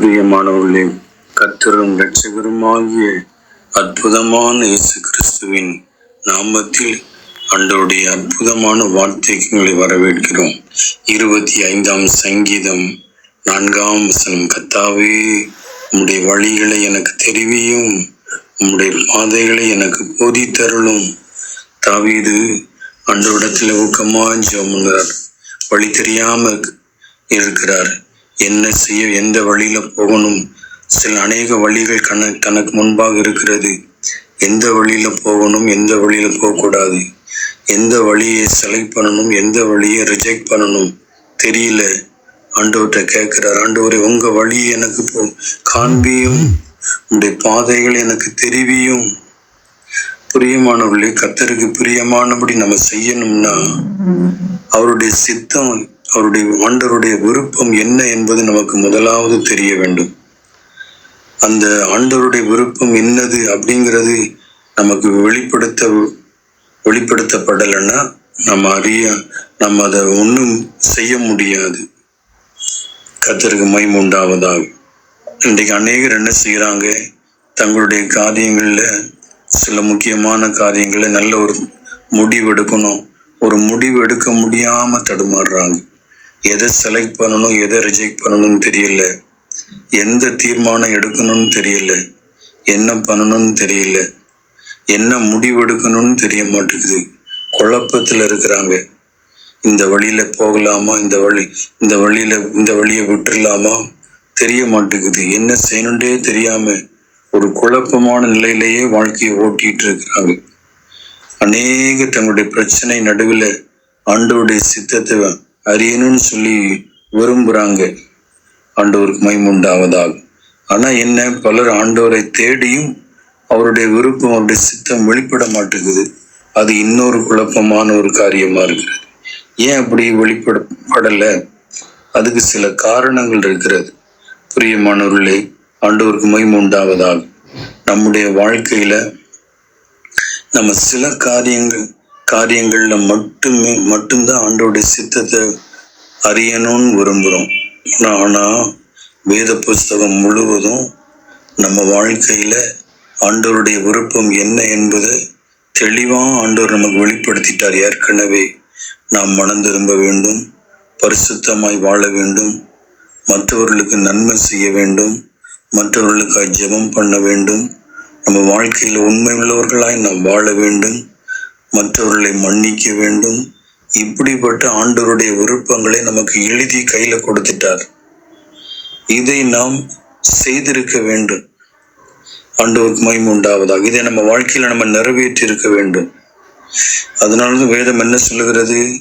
பிரியமானவர்களே கத்தரும் இரட்சகருமாகிய அற்புதமான இயேசு கிறிஸ்துவின் நாமத்தில் அன்றோடைய அற்புதமான வார்த்தைகளை வரவேற்கிறோம். இருபத்தி ஐந்தாம் சங்கீதம் நான்காம் வசனம். கத்தாவே உம்முடைய வழிகளை எனக்கு தெரிவியும் உம்முடைய பாதைகளை எனக்கு போதித்தருளும். தாவீது அன்றோடத்தில் ஊக்கமாக ஜெபம் பண்ணுறார் வழி தெரியாமல் இருக்கிறார். என்ன செய்ய எந்த வழியில் போகணும். சில அநேக வழிகள் கண தனக்கு முன்பாக இருக்கிறது. எந்த வழியில் போகணும் எந்த வழியில் போகக்கூடாது. எந்த வழியை செலக்ட் பண்ணணும் எந்த வழியை ரிஜெக்ட் பண்ணணும் தெரியல. ஆண்டவர்கிட்ட கேட்கிறார் ஆண்டவரே உங்கள் வழியை எனக்கு போ காண்பியும். உங்களுடைய பாதைகள் எனக்கு தெரிவியும். பிரியமானவர்களே கத்தருக்கு பிரியமானபடி நம்ம செய்யணும்னா அவருடைய சித்தம் அவருடைய ஆண்டவருடைய விருப்பம் என்ன என்பது நமக்கு முதலாவது தெரிய வேண்டும். அந்த ஆண்டவருடைய விருப்பம் என்னது அப்படிங்கிறது நமக்கு வெளிப்படுத்த வெளிப்படுத்தப்படலைன்னா நம்ம அறிய நம்ம அதை ஒன்றும் செய்ய முடியாது. கத்தருக்கு மைம் உண்டாவதாக. இன்றைக்கு அநேகர் என்ன செய்கிறாங்க தங்களுடைய காரியங்களில் சில முக்கியமான காரியங்களை நல்ல ஒரு முடிவு எடுக்கணும். ஒரு முடிவு எடுக்க முடியாமல் தடுமாறுறாங்க. எதை செலக்ட் பண்ணணும் எதை ரிஜெக்ட் பண்ணணும்னு தெரியல. எந்த தீர்மானம் எடுக்கணும்னு தெரியல. என்ன பண்ணணும்னு தெரியல. என்ன முடிவெடுக்கணும்னு தெரிய மாட்டேங்குது. குழப்பத்தில் இருக்கிறாங்க. இந்த வழியில் போகலாமா? இந்த வழி இந்த வழியில் இந்த வழியை விட்டுறலாமா தெரிய மாட்டேங்குது. என்ன செய்யணுன்றே தெரியாமல் ஒரு குழப்பமான நிலையிலேயே வாழ்க்கையை ஓட்டிகிட்டு இருக்கிறாங்க. அநேக தங்களுடைய பிரச்சனை நடுவில் ஆண்டோடைய சித்தத்தை அறியணும்னு சொல்லி விரும்புறாங்க. ஆண்டவருக்கு மைமுண்டாவதால் ஆனா என்ன? பலர் ஆண்டவரை தேடியும் அவருடைய விருப்பம் அவருடைய சித்தம் வெளிப்பட மாட்டேங்குது. அது இன்னொரு குழப்பமான ஒரு காரியமா இருக்கிறது ஏன் அப்படி வெளிப்படப்படலை? அதுக்கு சில காரணங்கள் இருக்கிறது. பிரியமானவர்களே ஆண்டவருக்கு மகிமை நம்முடைய வாழ்க்கையில நம்ம சில காரியங்கள் காரியங்களில் மட்டுமே மட்டும்தான் ஆண்டவருடைய சித்தத்தை அறியணும்னு விரும்புகிறோம் ஆனால் வேத புஸ்தகம் முழுவதும் நம்ம வாழ்க்கையில் ஆண்டோருடைய விருப்பம் என்ன என்பதை தெளிவாக ஆண்டோர் நமக்கு வெளிப்படுத்திட்டார். ஏற்கனவே நாம் மனம் திரும்ப வேண்டும் பரிசுத்தமாய் வாழ வேண்டும் மற்றவர்களுக்கு நன்மை செய்ய வேண்டும் மற்றவர்களுக்கு ஜெபம் பண்ண வேண்டும் நம்ம வாழ்க்கையில் உண்மை உள்ளவர்களாய் நாம் வாழ வேண்டும். மற்றவர்களை மன்னிக்க வேண்டும். இப்படிப்பட்ட ஆண்டவருடைய விருப்பங்களை நமக்கு எழுதி கையில் கொடுத்துட்டார். இதை நாம் செய்திருக்க வேண்டும். ஆண்டவருக்கு மயம் உண்டாவதாக. இதை நம்ம வாழ்க்கையில் நம்ம நிறைவேற்றி இருக்க வேண்டும். அதனால வேதம் என்ன சொல்லுகிறது?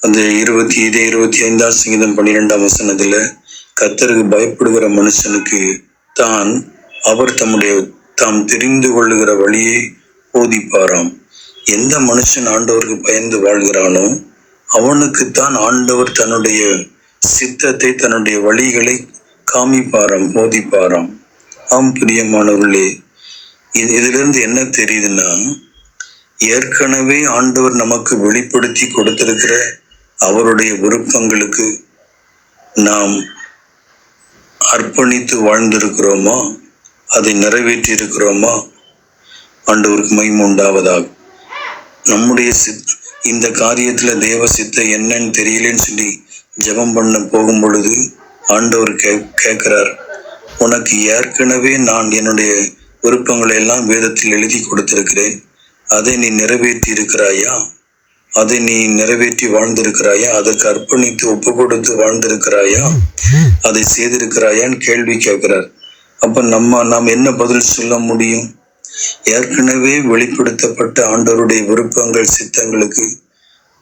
அந்த இருபத்தி இதே இருபத்தி ஐந்தாம் சங்கீதம் பன்னிரெண்டாம் வசனத்துல கத்தருக்கு பயப்படுகிற மனுஷனுக்கு தான் அவர் தம்முடைய தாம் தெரிந்து கொள்ளுகிற வழியை போதிப்பாராம். எந்த மனுஷன் ஆண்டவருக்கு பயந்து வாழ்கிறானோ அவனுக்குத்தான் ஆண்டவர் தன்னுடைய சித்தத்தை தன்னுடைய வழிகளை காமிப்பாராம் போதிப்பாராம். ஆம் பிரியமானவர்களே இது இதிலிருந்து என்ன தெரியுதுன்னா ஏற்கனவே ஆண்டவர் நமக்கு வெளிப்படுத்தி கொடுத்திருக்கிற அவருடைய விருப்பங்களுக்கு நாம் அர்ப்பணித்து வாழ்ந்திருக்கிறோமா? அதை நிறைவேற்றி இருக்கிறோமா ஆண்டவருக்கு மைமுண்டாவதாகும் நம்முடைய சித் இந்த காரியத்தில் தேவ சித்த என்னன்னு தெரியலன்னு சொல்லி ஜெபம் பண்ண போகும் பொழுது ஆண்டவர் கே கேட்குறார் உனக்கு ஏற்கனவே நான் என்னுடைய விருப்பங்களை எல்லாம் வேதத்தில் எழுதி கொடுத்திருக்கிறேன். அதை நீ நிறைவேற்றி இருக்கிறாயா அதை நீ நிறைவேற்றி வாழ்ந்திருக்கிறாயா? அதற்கு அர்ப்பணித்து ஒப்பு கொடுத்து வாழ்ந்திருக்கிறாயா? அதை செய்திருக்கிறாயான்னு கேள்வி கேட்கிறார் அப்ப நம்ம நாம் என்ன பதில் சொல்ல முடியும்? ஏற்கனவே வெளிப்படுத்தப்பட்ட ஆண்டவருடைய விருப்பங்கள் சித்தங்களுக்கு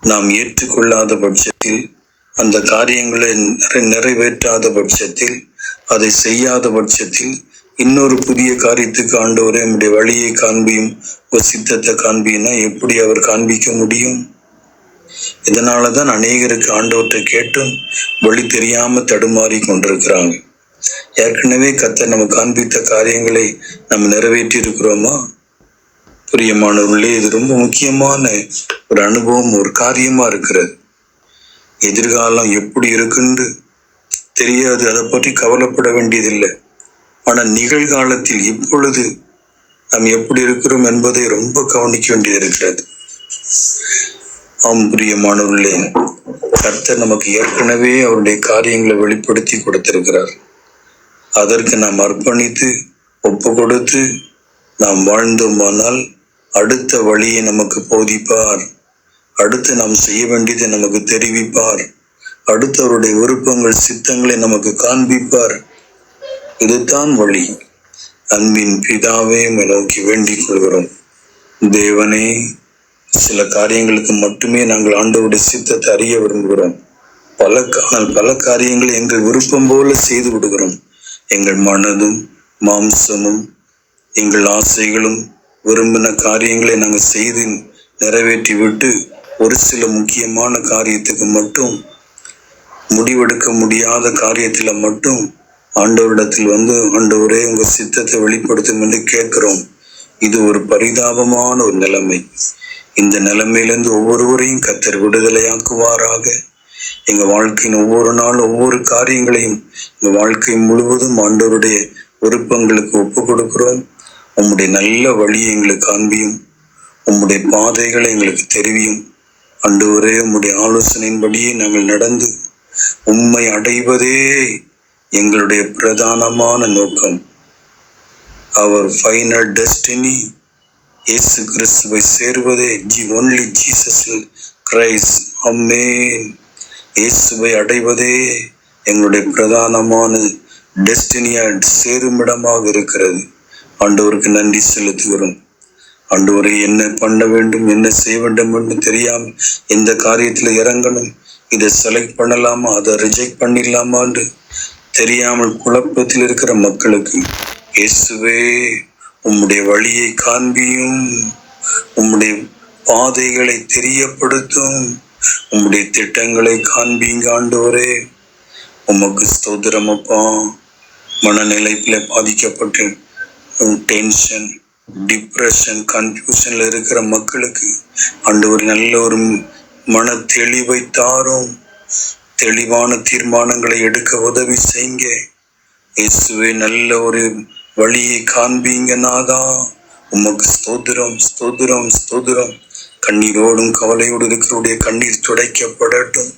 நாம் ஏற்றுக்கொள்ளாத பட்சத்தில் அந்த காரியங்களை நிறைவேற்றாத பட்சத்தில் அதை செய்யாத பட்சத்தில் இன்னொரு புதிய காரியத்துக்கு ஆண்டவரே நம்முடைய வழியை காண்பியும் ஒரு சித்தத்தை காண்பியும்னா எப்படி அவர் காண்பிக்க முடியும்? இதனாலதான் அநேகருக்கு ஆண்டவற்றை கேட்டும் வழி தெரியாம தடுமாறி கொண்டிருக்கிறாங்க. ஏற்கனவே கத்த நம்ம காண்பித்த காரியங்களை நம்ம நிறைவேற்றி இருக்கிறோமா பிரியமானவர்களே இது ரொம்ப முக்கியமான ஒரு அனுபவம் ஒரு காரியமா இருக்கிறது. எதிர்காலம் எப்படி இருக்குன்னு தெரியாது அதை பற்றி கவலைப்பட வேண்டியதில்லை. ஆனால் நிகழ்காலத்தில் இப்பொழுது நாம் எப்படி இருக்கிறோம் என்பதை ரொம்ப கவனிக்க வேண்டியது இருக்கிறது. ஆம் பிரியமானவர்களே கர்த்தர் நமக்கு ஏற்கனவே அவருடைய காரியங்களை வெளிப்படுத்தி கொடுத்திருக்கிறார். அதற்கு நாம் அர்ப்பணித்து ஒப்பு கொடுத்து நாம் வாழ்ந்தோமானால் அடுத்த வழியை நமக்கு போதிப்பார். அடுத்து நாம் செய்ய வேண்டியதை நமக்கு தெரிவிப்பார். அடுத்தவருடைய விருப்பங்கள் சித்தங்களை நமக்கு காண்பிப்பார். இதுதான் வழி. அன்பின் பிதாவே நோக்கி வேண்டிக் கொள்கிறோம். தேவனே சில காரியங்களுக்கு மட்டுமே நாங்கள் ஆண்டவருடைய சித்தத்தை அறிய விரும்புகிறோம். பல ஆனால் பல காரியங்களை எங்கள் விருப்பம் போல செய்து விடுகிறோம். எங்கள் மனதும் மாம்சமும் எங்கள் ஆசைகளும் விரும்பின காரியங்களை நாங்கள் செய்து நிறைவேற்றி விட்டு ஒரு சில முக்கியமான காரியத்துக்கு மட்டும் முடிவெடுக்க முடியாத காரியத்தில் மட்டும் ஆண்டவரிடத்தில் வந்து ஆண்டவரே உங்கள் சித்தத்தை வெளிப்படுத்தும் என்று கேட்கிறோம். இது ஒரு பரிதாபமான ஒரு நிலைமை. இந்த நிலைமையிலிருந்து ஒவ்வொருவரையும் கத்தர் விடுதலையாக்குவாராக. எங்க வாழ்க்கையின் ஒவ்வொரு நாள் ஒவ்வொரு காரியங்களையும் எங்க வாழ்க்கை முழுவதும் ஆண்டவருடைய விருப்பங்களுக்கு ஒப்பு கொடுக்கிறோம். உம்முடைய நல்ல வழியை எங்களுக்கு காண்பியும். உம்முடைய பாதைகளை எங்களுக்கு தெரிவியும். ஆண்டவரே உம்முடைய ஆலோசனையின்படியே நாங்கள் நடந்து உம்மை அடைவதே எங்களுடைய பிரதானமான நோக்கம். அவர் ஃபைனல் டெஸ்டினி இயேசு கிறிஸ்துவை சேர்வதே ஜி ஒன்லி ஜீசஸ் கிரைஸ் அம்மேன் இயேசுவை அடைவதே எங்களுடைய பிரதானமான டெஸ்டினியா சேருமிடமாக இருக்கிறது. ஆண்டவருக்கு நன்றி செலுத்துகிறோம். ஆண்டவரை என்ன பண்ண வேண்டும் என்ன செய்ய வேண்டும் என்று தெரியாம எந்த காரியத்தில் இறங்கணும். இதை செலக்ட் பண்ணலாமா? அதை ரிஜெக்ட் பண்ணிடலாமான்னு தெரியாமல் குழப்பத்தில் இருக்கிற மக்களுக்கு இயேசுவே உம்முடைய வழியை காண்பியும் உம்முடைய பாதைகளை தெரியப்படுத்தும். உம்முடைய திட்டங்களை காண்பீங்க ஆண்டவரே. உமக்கு ஸ்தோத்திரம் அப்பா. மனநிலையில பாதிக்கப்பட்டு டென்ஷன் டிப்ரெஷன் கன்ஃபியூஷன்ல இருக்கிற மக்களுக்கு ஆண்டவர் நல்ல ஒரு மன தெளிவை தாரும். தெளிவான தீர்மானங்களை எடுக்க உதவி செய்யுங்க. இயேசுவே நல்ல ஒரு வழியை காண்பீங்க நாதா. உமக்கு ஸ்தோதிரம் ஸ்தோதிரம் ஸ்தோதிரம் கண்ணீரோடும் கவலையோடு இருக்கிறவருடைய கண்ணீர் துடைக்கப்படட்டும்.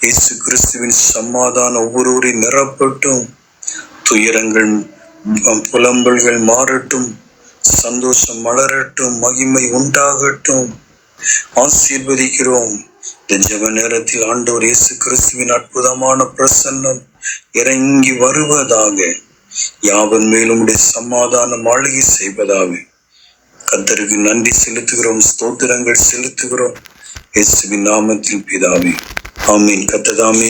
இயேசு கிறிஸ்துவின் சமாதானம் ஒவ்வொருவரையும் நிரப்பட்டும். துயரங்கள் புலம்பல்கள் மாறட்டும். சந்தோஷம் மலரட்டும் மகிமை உண்டாகட்டும். ஆசீர்வதிக்கிறோம். இந்த ஜெப நேரத்தில் ஆண்டவர் இயேசு கிறிஸ்துவின் அற்புதமான பிரசன்னம் இறங்கி வருவதாக. யாவன் மேலும் உடைய சமாதான மாளிகை செய்வதாக. கத்தருக்கு நன்றி செலுத்துகிறோம் ஸ்தோத்திரங்கள் செலுத்துகிறோம். இயேசுவின் நாமத்தில் பிதாவே ஆமீன். கத்ததாமே.